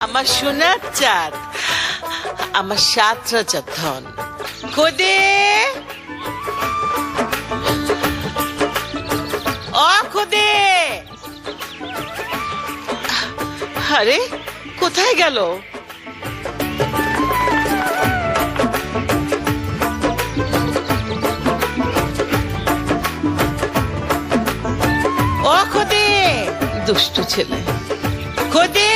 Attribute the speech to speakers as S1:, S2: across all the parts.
S1: আমার সোনার চাঁদ, আমার সাত রাজার ধন। খুদে ও খুদে আরে, কোথায় গেল? ও খুদে দুষ্টু ছেলে। খুদে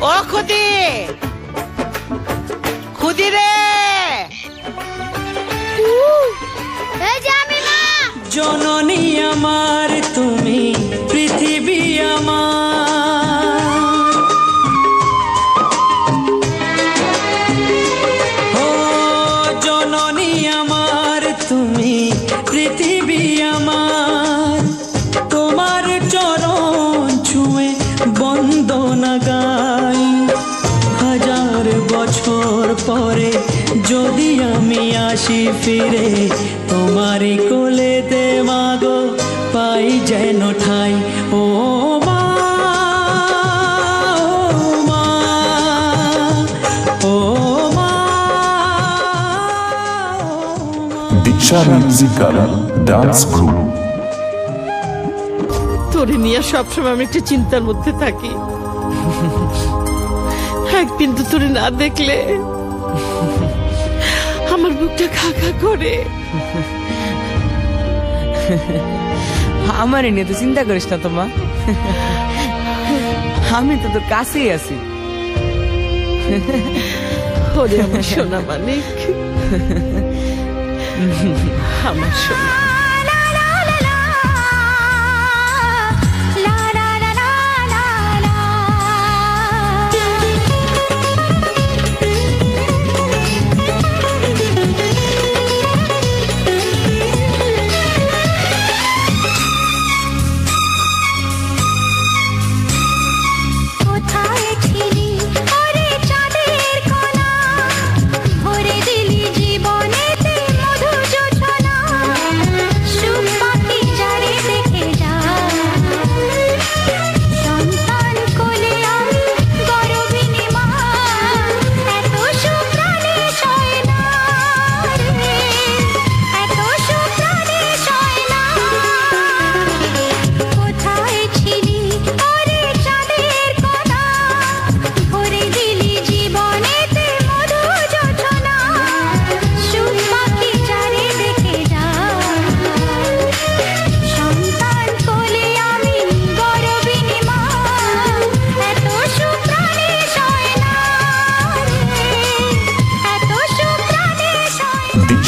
S1: ও খুদি। খুদি রে।
S2: জননী আমার তুমি পৃথিবী আমার। যদি আমি আসি ফিরে তোমারই কোলেতে মাগো পাই যেন ঠাই। ও মা ও মা ও মা ও
S3: মিউজিক্যাল ডান্স গ্রুপ।
S1: তোরে নিয়ে সবসময় আমি একটু চিন্তার মধ্যে থাকি। একদিন তো তোরে না দেখলে বুকটা খা খা করে।
S4: আমার নিয়ে তো চিন্তা করিস না তোমা আমি তো তোর কাছেই আছি।
S1: ওরে আমার সোনা মানিক আমার সোনা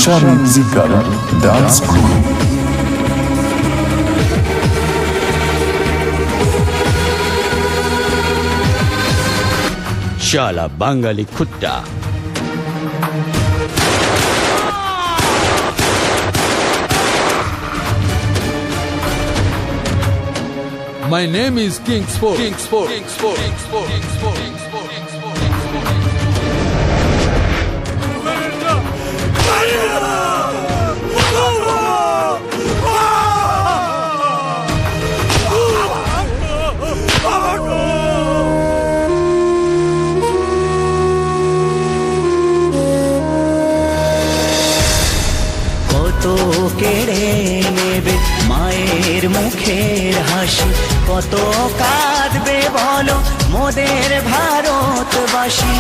S5: সয় না
S3: দীক্ষা মিউজিক্যাল ডান্স গ্রুপ
S6: শালা বাঙালি খুট্টা
S7: My name is King Sport. King Sport. King Sport. King Sport. King Sport. King Sport. King Sport.
S2: কত কেড়ে মায়ের মুখের হাসি? কত কাঁদবে বলো মোদের ভারতবাসী?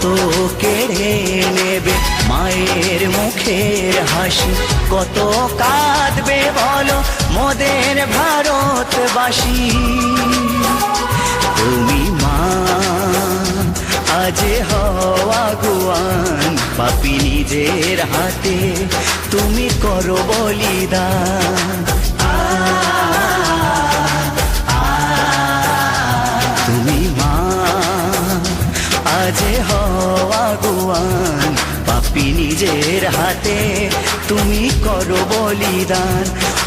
S2: কত কেড়ে নেবে? মায়ের মুখের হাসি কত কাঁদবে বলো? মোদের ভারতবাসী তুমি মা আজ হওয়া গুয়ান পাপি নিজের হাতে তুমি করো বলিদান। আ, নিজের হাতে তুমি করো বলিদান।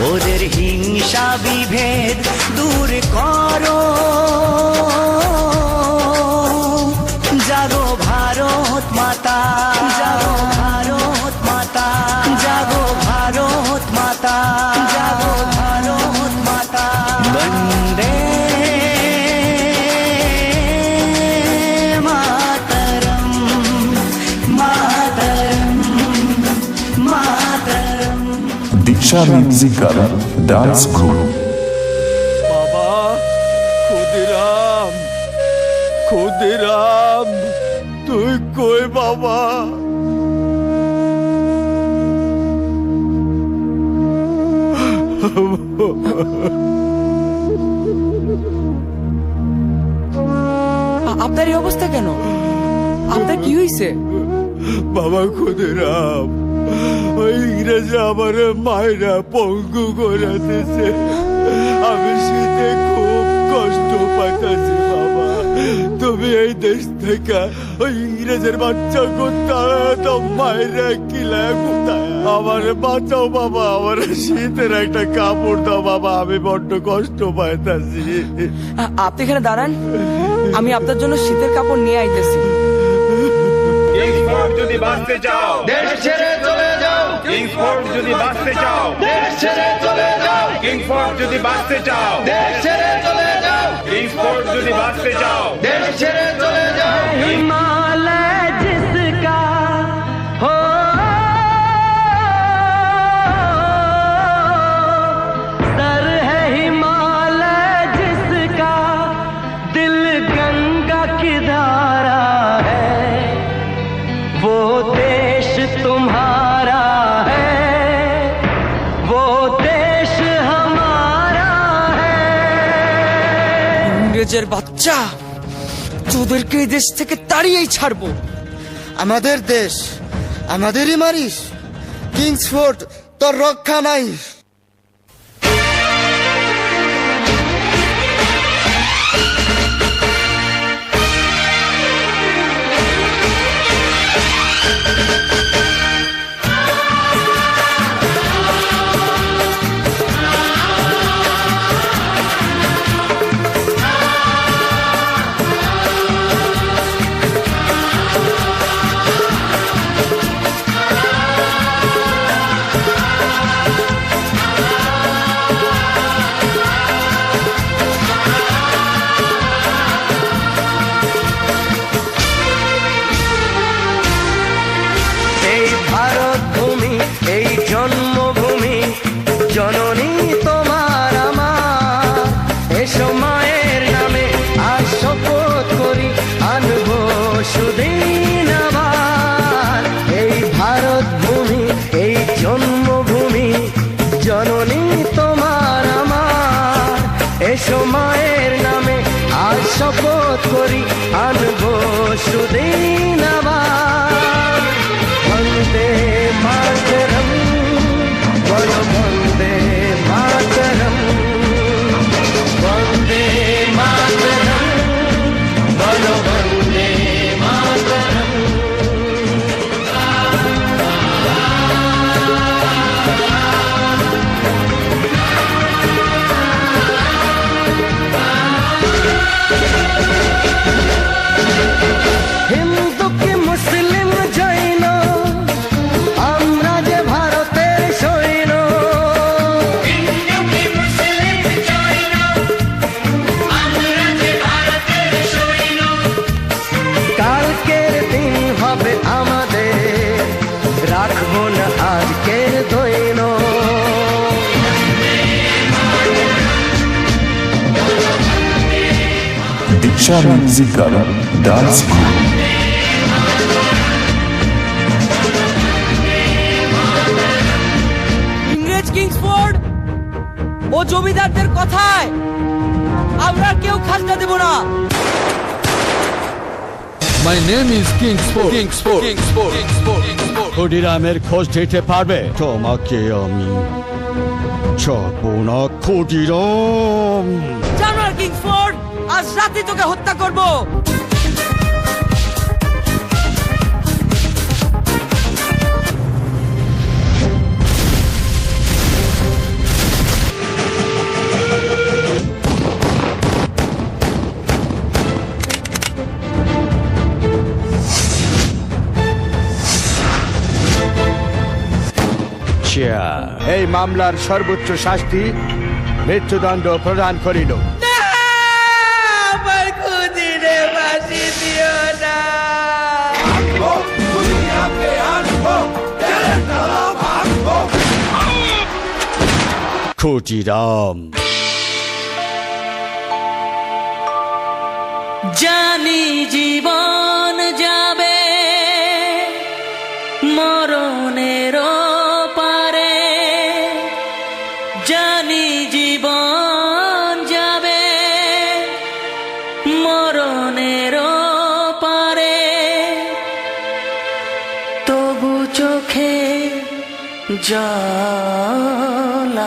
S2: ওদের হিংসা বিভেদ দূর করো। জাগো ভারত মাতা, জাগো Bharat Diksha Musical Dance Group.
S4: বাবা ক্ষুদিরাম ক্ষুদিরাম তুই কই বাবা?
S8: আপনার এই অবস্থা কেন? আপনার কি হয়েছে
S4: বাবা ক্ষুদিরাম ওই ইংরেজি আমার মায়েরা পঙ্গু করে দিছে আমি শীতে খুব কষ্ট পাইতেছি বাবা। তুমি এই দেশ থেকে ওই ইংরেজের বাচ্চা কোথায়? তো মায়েরা কিলা কোথায়? আমার বাঁচাও বাবা। আমার শীতের একটা কাপড় দাও বাবা। আমি বড্ড কষ্ট পাইতাছি।
S8: আপনি এখানে দাঁড়ান। আমি আপনার জন্য শীতের কাপড় নিয়ে আইতেছি।
S9: যদি বাঁচতে চাও দেশ ছেড়ে চলে কিংসফোর্ড যদি বাঁচতে চাও। দেশ ছেড়ে চলে যাও কিংসফোর্ড যদি বাঁচতে চাও। দেশ ছেড়ে চলে যাও কিংসফোর্ড যদি বাঁচতে চাও। দেশ ছেড়ে চলে যাও।
S8: ইংরেজের বাচ্চা। তোদেরকে এই দেশ থেকে তাড়িয়েই ছাড়বো।
S10: আমাদের দেশ, আমাদেরই মারিস। কিংসফোর্ড, তোর রক্ষা নাই।
S2: Diksha Musical Dance Group.
S8: ইংরেজ কিংসফোর্ড ও জমিদারদের কথায় আমরা কেউ খাজনা দেব না
S4: My name is Kingsport. Kingsport. Kingsport. Kingsport. Kingsport.
S6: ক্ষুদিরামের খোঁজ দিতে পারবে তোমাকে আমি ছাড়বো না ক্ষুদিরাম
S8: জানোয়ার কিংসফোর্ড আজ রাতে তোকে হত্যা করব।
S6: এই মামলার সর্বোচ্চ শাস্তি মৃত্যুদণ্ড প্রদান করিল।
S11: ক্ষুদিরাম
S2: জানি জীবন যাবে মরণের পারে। জানি জীবন যাবে মরণের পারে। তবু চোখে জল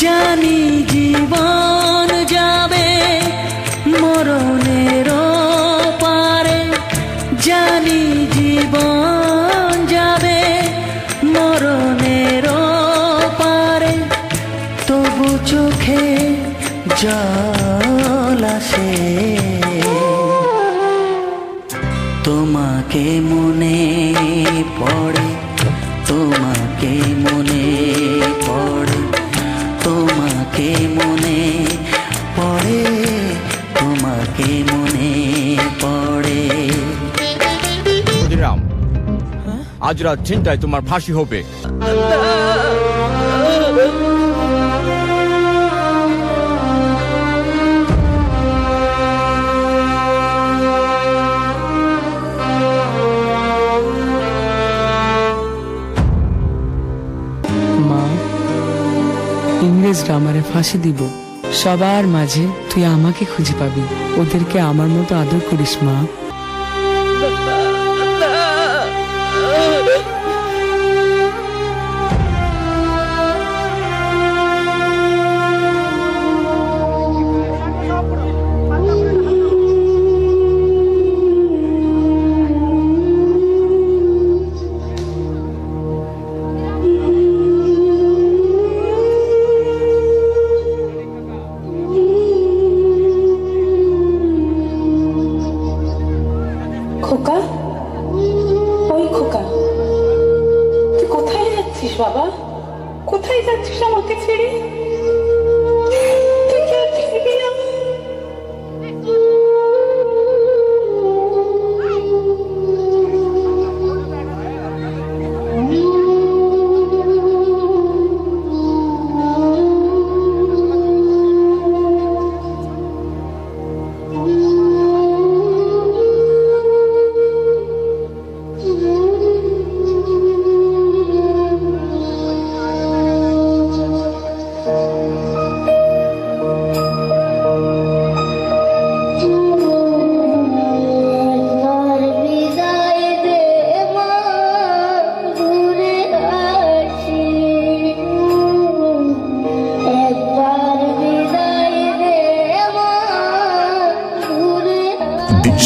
S2: জানি জীবন যাবে মরণের পারে। জানি জীবন যাবে মরণের পারে। তবু চোখে জল
S11: আজ রাত চিন্তায় তোমার ফাঁসি হবে।
S8: মা ইংরেজরা আমারে ফাঁসি দিব। সবার মাঝে তুই আমাকে খুঁজে পাবি। ওদেরকে আমার মতো আদর করিস, মা।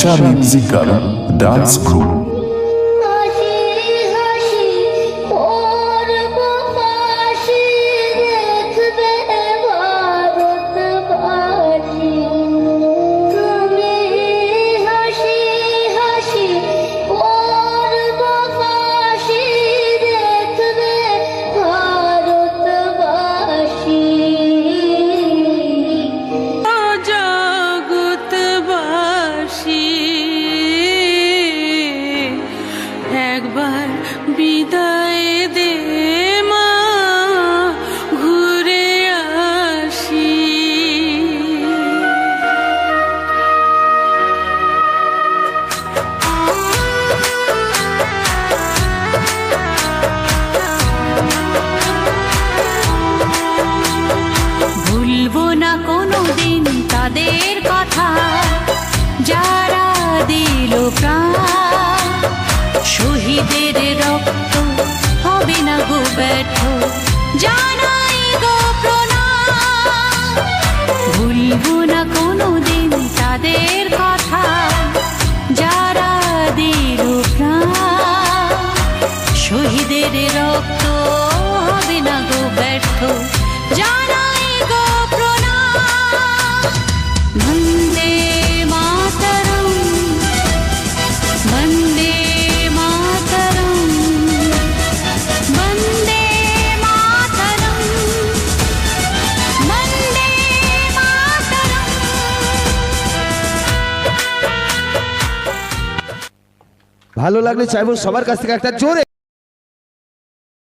S1: Diksha Zikar Dance Group
S12: ভালো লাগলে চাইব সবার কাছ থেকে একটা জোরে